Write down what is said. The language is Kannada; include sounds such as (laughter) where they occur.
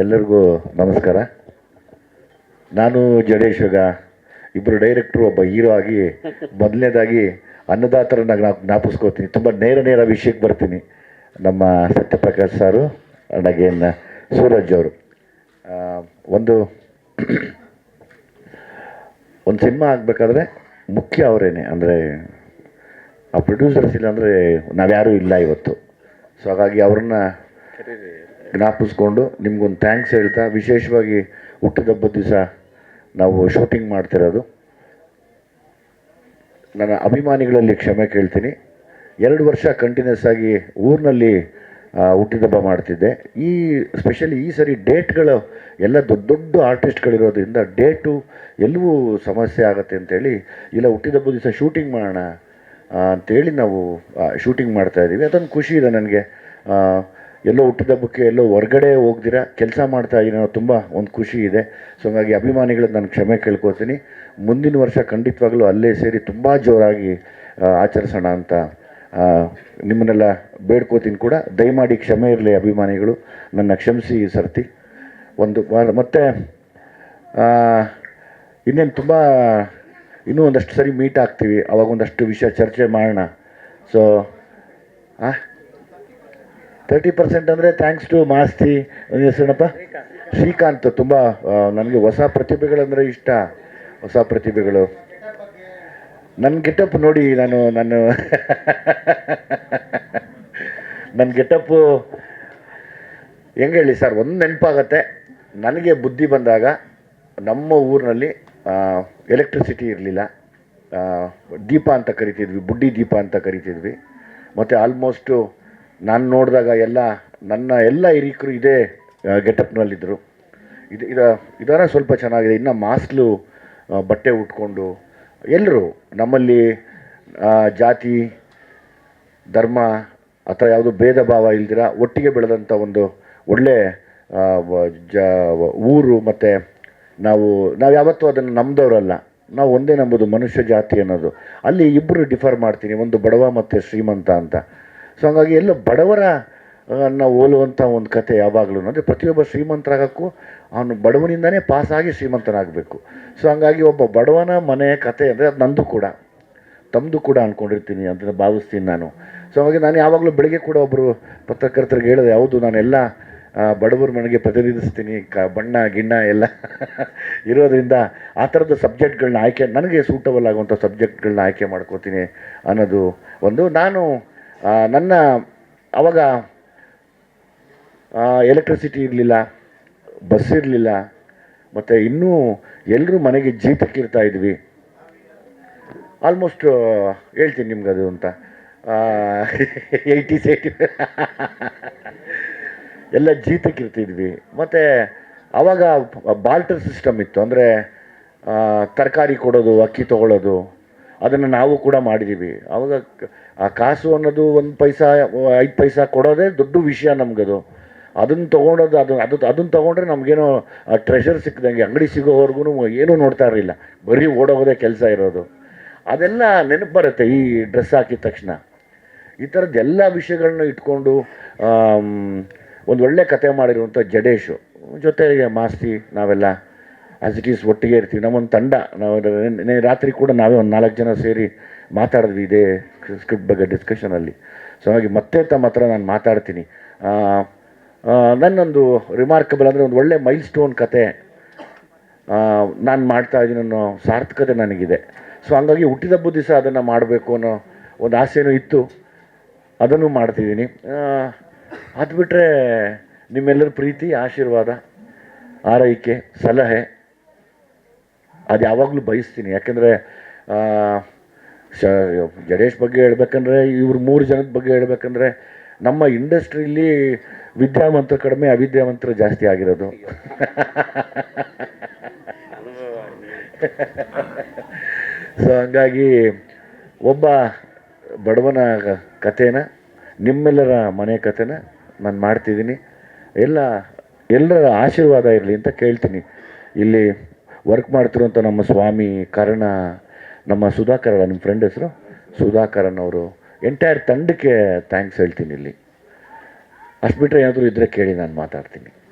ಎಲ್ಲರಿಗೂ ನಮಸ್ಕಾರ. ನಾನು ಜಡೇಶ್ ಈಗ ಇಬ್ಬರು ಡೈರೆಕ್ಟ್ರು ಒಬ್ಬ ಹೀರೋ ಆಗಿ ಮೊದಲನೇದಾಗಿ ಅನ್ನದಾತರನ್ನ ಜ್ಞಾಪ ಜ್ಞಾಪಿಸ್ಕೋತೀನಿ. ತುಂಬ ನೇರ ನೇರ ವಿಷಯಕ್ಕೆ ಬರ್ತೀನಿ. ನಮ್ಮ ಸತ್ಯಪ್ರಕಾಶ್ ಸಾರು ನಗೇನ್ ಸೂರಜ್ ಅವರು. ಒಂದು (clears throat) ಒಂದು ಸಿನಿಮಾ ಆಗಬೇಕಾದ್ರೆ ಮುಖ್ಯ ಅವರೇನೆ. ಅಂದರೆ, ಆ ಪ್ರೊಡ್ಯೂಸರ್ಸ್ ಇಲ್ಲ ಅಂದರೆ ನಾವ್ಯಾರೂ ಇಲ್ಲ ಇವತ್ತು. ಸೊ ಹಾಗಾಗಿ ಅವ್ರನ್ನ ಜ್ಞಾಪಿಸ್ಕೊಂಡು ನಿಮ್ಗೊಂದು ಥ್ಯಾಂಕ್ಸ್ ಹೇಳ್ತಾ ವಿಶೇಷವಾಗಿ ಹುಟ್ಟಿದಬ್ಬದ ದಿವಸ ನಾವು ಶೂಟಿಂಗ್ ಮಾಡ್ತಿರೋದು. ನನ್ನ ಅಭಿಮಾನಿಗಳಲ್ಲಿ ಕ್ಷಮೆ ಕೇಳ್ತೀನಿ. ಎರಡು ವರ್ಷ ಕಂಟಿನ್ಯೂಸ್ ಆಗಿ ಊರಿನಲ್ಲಿ ಹುಟ್ಟಿದಬ್ಬ ಮಾಡ್ತಿದ್ದೆ. ಈ ಸ್ಪೆಷಲಿ ಈ ಸರಿ ಡೇಟ್ಗಳು ಎಲ್ಲ ದೊಡ್ಡ ದೊಡ್ಡ ಆರ್ಟಿಸ್ಟ್ಗಳಿರೋದ್ರಿಂದ ಡೇಟು ಎಲ್ಲವೂ ಸಮಸ್ಯೆ ಆಗುತ್ತೆ ಅಂತೇಳಿ ಇಲ್ಲ ಹುಟ್ಟಿದಬ್ಬ ದಿವಸ ಶೂಟಿಂಗ್ ಮಾಡೋಣ ಅಂತೇಳಿ ನಾವು ಶೂಟಿಂಗ್ ಮಾಡ್ತಾ ಇದ್ದೀವಿ ಅದೊಂದು ಖುಷಿ ಇದೆ ನನಗೆ. ಎಲ್ಲೋ ಹುಟ್ಟಿದಬ್ಬಕ್ಕೆ ಎಲ್ಲೋ ಹೊರಗಡೆ ಹೋಗ್ದಿರ, ಕೆಲಸ ಮಾಡ್ತಾ ಇದ್ದೀನಿ ತುಂಬ ಒಂದು ಖುಷಿ ಇದೆ. ಸೊ ಹಾಗಾಗಿ ಅಭಿಮಾನಿಗಳಿಗೆ ನಾನು ಕ್ಷಮೆ ಕೇಳ್ಕೊತೀನಿ. ಮುಂದಿನ ವರ್ಷ ಖಂಡಿತವಾಗಲೂ ಅಲ್ಲೇ ಸೇರಿ ತುಂಬ ಜೋರಾಗಿ ಆಚರಿಸೋಣ ಅಂತ ನಿಮ್ಮನ್ನೆಲ್ಲ ಬೇಡ್ಕೋತೀನಿ ಕೂಡ. ದಯಮಾಡಿ ಕ್ಷಮೆ ಇರಲಿ ಅಭಿಮಾನಿಗಳು. ನನ್ನ ಕ್ಷಮಿಸಿ ಸರ್ತಿ. ಒಂದು ಮತ್ತು ಇನ್ನೇನು ತುಂಬ, ಇನ್ನೂ ಒಂದಷ್ಟು ಸರಿ ಮೀಟ್ ಆಗ್ತೀವಿ. ಅವಾಗ ಒಂದಷ್ಟು ವಿಷಯ ಚರ್ಚೆ ಮಾಡೋಣ. ಸೊ ಆ? ತರ್ಟಿ ಪರ್ಸೆಂಟ್ ಅಂದರೆ ಥ್ಯಾಂಕ್ಸ್ ಟು ಮಾಸ್ತಿ ನನ್ನ ಹೆಸರೇನಪ್ಪ ಶ್ರೀಕಾಂತ್, ತುಂಬ ನನಗೆ ಹೊಸ ಪ್ರತಿಭೆಗಳಂದರೆ ಇಷ್ಟ, ಹೊಸ ಪ್ರತಿಭೆಗಳು. ನನ್ನ ಗೆಟಪ್ ನೋಡಿ ನಾನು ನಾನು (laughs) ನನ್ನ ಗೆಟಪ್ಪು ಹೆಂಗೆ ಹೇಳಿ ಸರ್, ಒಂದು ನೆನಪಾಗತ್ತೆ. ನನಗೆ ಬುದ್ಧಿ ಬಂದಾಗ ನಮ್ಮ ಊರಿನಲ್ಲಿ ಎಲೆಕ್ಟ್ರಿಸಿಟಿ ಇರಲಿಲ್ಲ. ದೀಪ ಅಂತ ಕರಿತಿದ್ವಿ, ಬುಡ್ಡಿ ದೀಪ ಅಂತ ಕರಿತಿದ್ವಿ. ಮತ್ತು ಆಲ್ಮೋಸ್ಟು ನಾನು ನೋಡಿದಾಗ ಎಲ್ಲ, ನನ್ನ ಎಲ್ಲ ಹಿರಿಕರು ಇದೇ ಗೆಟಪ್ನಲ್ಲಿದ್ದರು. ಇದು, ಇದ, ಇದರ ಸ್ವಲ್ಪ ಚೆನ್ನಾಗಿದೆ. ಇನ್ನು ಮಾಸ್ಲು ಬಟ್ಟೆ ಉಟ್ಕೊಂಡು ಎಲ್ಲರೂ ನಮ್ಮಲ್ಲಿ ಜಾತಿ, ಧರ್ಮ, ಅಥವಾ ಯಾವುದು ಭೇದ ಭಾವ ಇಲ್ದಿರ ಒಟ್ಟಿಗೆ ಬೆಳೆದಂಥ ಒಂದು ಒಳ್ಳೆ ಜ ಊರು ಮತ್ತು ನಾವು ನಾವು ಯಾವತ್ತೂ ಅದನ್ನು ನಂಬದವರಲ್ಲ ನಾವು ಒಂದೇ ನಂಬೋದು ಮನುಷ್ಯ ಜಾತಿ ಅನ್ನೋದು. ಅಲ್ಲಿ ಇಬ್ಬರು ಡಿಫರ್ ಮಾಡ್ತೀನಿ. ಒಂದು ಬಡವ ಮತ್ತು ಶ್ರೀಮಂತ ಅಂತ. ಸೊ ಹಂಗಾಗಿ ಎಲ್ಲ ಬಡವರ ಅನ್ನ ಹೋಲುವಂಥ ಒಂದು ಕತೆ ಯಾವಾಗಲೂ. ಅಂದರೆ ಪ್ರತಿಯೊಬ್ಬ ಶ್ರೀಮಂತರಾಗಕ್ಕೂ ಅವನು ಬಡವನಿಂದನೇ ಪಾಸಾಗಿ ಶ್ರೀಮಂತನಾಗಬೇಕು. ಸೊ ಹಂಗಾಗಿ ಒಬ್ಬ ಬಡವನ ಮನೆ ಕತೆ ಅಂದರೆ ಅದು ನಂದು ಕೂಡ. ತಮ್ಮದು ಕೂಡ ಅಂದ್ಕೊಂಡಿರ್ತೀನಿ ಅಂತ ಭಾವಿಸ್ತೀನಿ ನಾನು. ಸೊ ಹಾಗಾಗಿ ನಾನು ಯಾವಾಗಲೂ ಬೆಳಗ್ಗೆ ಕೂಡ ಒಬ್ಬರು ಪತ್ರಕರ್ತರಿಗೆ ಹೇಳಿದೆ, ಹೌದು ನಾನೆಲ್ಲ ಬಡವರು ಮನೆಗೆ ಪ್ರತಿನಿಧಿಸ್ತೀನಿ, ಕ, ಬಣ್ಣ, ಗಿಣ್ಣ ಎಲ್ಲ (laughs) ಇರೋದರಿಂದ ಆ ಥರದ ಸಬ್ಜೆಕ್ಟ್ಗಳನ್ನ ಆಯ್ಕೆ, ನನಗೆ ಸೂಟಬಲ್ ಆಗುವಂಥ ಸಬ್ಜೆಕ್ಟ್ಗಳನ್ನ ಆಯ್ಕೆ ಮಾಡ್ಕೋತೀನಿ ಅನ್ನೋದು ಒಂದು ನಾನು ನನ್ನ ಅವಾಗ ಎಲೆಕ್ಟ್ರಿಸಿಟಿ ಇರಲಿಲ್ಲ ಬಸ್ ಇರಲಿಲ್ಲ, ಮತ್ತು ಇನ್ನೂ ಎಲ್ಲರೂ ಮನೆಗೆ ಜೀತಕ್ಕಿರ್ತಾ ಇದ್ವಿ. ಆಲ್ಮೋಸ್ಟ್ ಹೇಳ್ತೀನಿ ನಿಮ್ಗೆ ಅದು ಅಂತ. ಏಯ್ಟಿ ಏಯ್ಟಿ ಎಲ್ಲ ಜೀತಕ್ಕಿರ್ತಿದ್ವಿ ಮತ್ತು ಆವಾಗ ಬಾಲ್ಟರ್ ಸಿಸ್ಟಮ್ ಇತ್ತು, ಅಂದರೆ ತರಕಾರಿ ಕೊಡೋದು, ಅಕ್ಕಿ ತೊಗೊಳೋದು ಅದನ್ನು ನಾವು ಕೂಡ ಮಾಡಿದ್ದೀವಿ ಆವಾಗ ಆ ಕಾಸು ಅನ್ನೋದು ಒಂದು ಪೈಸಾ, ಐದು ಪೈಸಾ ಕೊಡೋದೇ ದೊಡ್ಡ ವಿಷಯ ನಮಗದು. ಅದನ್ನು ತೊಗೊಂಡೋದು ಅದು ಅದು ಅದನ್ನು ತೊಗೊಂಡ್ರೆ ನಮಗೇನೋ ಟ್ರೆಷರ್ ಸಿಕ್ಕಿದಂಗೆ, ಅಂಗಡಿ ಸಿಗೋವರೆಗೂ ಏನೂ ನೋಡ್ತಾ ಇರಲಿಲ್ಲ. ಬರೀ ಓಡೋಗೋದೇ ಕೆಲಸ ಇರೋದು. ಅದೆಲ್ಲ ನೆನಪು ಬರುತ್ತೆ ಈ ಡ್ರೆಸ್ ಹಾಕಿದ ತಕ್ಷಣ. ಈ ಥರದ್ದು ಎಲ್ಲ ವಿಷಯಗಳನ್ನ ಇಟ್ಕೊಂಡು ಒಂದು ಒಳ್ಳೆ ಕತೆ ಮಾಡಿರುವಂಥ ಜಡೇಶು. ಜೊತೆಗೆ ಮಾಸ್ತಿ, ನಾವೆಲ್ಲ ಆ್ಯಸ್ ಇಟ್ ಈಸ್ ಒಟ್ಟಿಗೆ ಇರ್ತೀವಿ ನಮ್ಮೊಂದು ತಂಡ ನಾವು ನೆನ್ನೆ- ರಾತ್ರಿ ಕೂಡ ನಾವೇ ಒಂದು ನಾಲ್ಕು ಜನ ಸೇರಿ ಮಾತಾಡಿದ್ವಿ ಇದೇ ಸ್ಕ್ರಿಪ್ಟ್ ಬಗ್ಗೆ ಡಿಸ್ಕಷನಲ್ಲಿ ಸೊ ಹಾಗಾಗಿ ಮತ್ತೆ ತಮ್ಮ ಹತ್ರ ನಾನು ಮಾತಾಡ್ತೀನಿ ನನ್ನೊಂದು ರಿಮಾರ್ಕಬಲ್ ಅಂದರೆ ಒಂದು ಒಳ್ಳೆ ಮೈಲ್ ಸ್ಟೋನ್ ಕತೆ ನಾನು ಮಾಡ್ತಾ ಇದ್ದೀನಿ ಅನ್ನೋ ಸಾರ್ಥಕತೆ ನನಗಿದೆ. ಸೊ ಹಂಗಾಗಿ ಹುಟ್ಟಿದಬ್ಬ ದಿವಸ ಅದನ್ನು ಮಾಡಬೇಕು ಅನ್ನೋ ಒಂದು ಆಸೆನೂ ಇತ್ತು. ಅದನ್ನು ಮಾಡ್ತಿದ್ದೀನಿ. ಅದು ಬಿಟ್ಟರೆ ನಿಮ್ಮೆಲ್ಲರ ಪ್ರೀತಿ, ಆಶೀರ್ವಾದ, ಆರೈಕೆ, ಸಲಹೆ. ಅದು ಯಾವಾಗಲೂ ಬಯಸ್ತೀನಿ. ಯಾಕೆಂದರೆ ಶ, ಜಡೇಶ್ ಬಗ್ಗೆ ಹೇಳ್ಬೇಕಂದ್ರೆ, ಇವ್ರ ಮೂರು ಜನದ ಬಗ್ಗೆ ಹೇಳ್ಬೇಕಂದ್ರೆ, ನಮ್ಮ ಇಂಡಸ್ಟ್ರಿಲಿ ವಿದ್ಯಾವಂತರು ಕಡಿಮೆ ಅವಿದ್ಯಾವಂತರು ಜಾಸ್ತಿ ಆಗಿರೋದು. ಸೊ, ಹಂಗಾಗಿ ಒಬ್ಬ ಬಡವನ ಕಥೆನ, ನಿಮ್ಮೆಲ್ಲರ ಮನೆ ಕಥೆನ ನಾನು ಮಾಡ್ತಿದ್ದೀನಿ. ಎಲ್ಲ, ಎಲ್ಲರ ಆಶೀರ್ವಾದ ಇರಲಿ ಅಂತ ಕೇಳ್ತೀನಿ. ಇಲ್ಲಿ ವರ್ಕ್ ಮಾಡ್ತಿರುವಂಥ ನಮ್ಮ ಸ್ವಾಮಿ ಕರ್ಣ, ನಮ್ಮ ಸುಧಾಕರ್ ನಿಮ್ಮ ಫ್ರೆಂಡ್ ಹೆಸರು? ಸುಧಾಕರನ್ ಅವರು. ಎಂಟೈರ್ ತಂಡಕ್ಕೆ ಥ್ಯಾಂಕ್ಸ್ ಹೇಳ್ತೀನಿ ಇಲ್ಲಿ. ಅಷ್ಟು ಬಿಟ್ಟರೆ ಏನಾದರೂ ಇದ್ದರೆ ಕೇಳಿ, ನಾನು ಮಾತಾಡ್ತೀನಿ.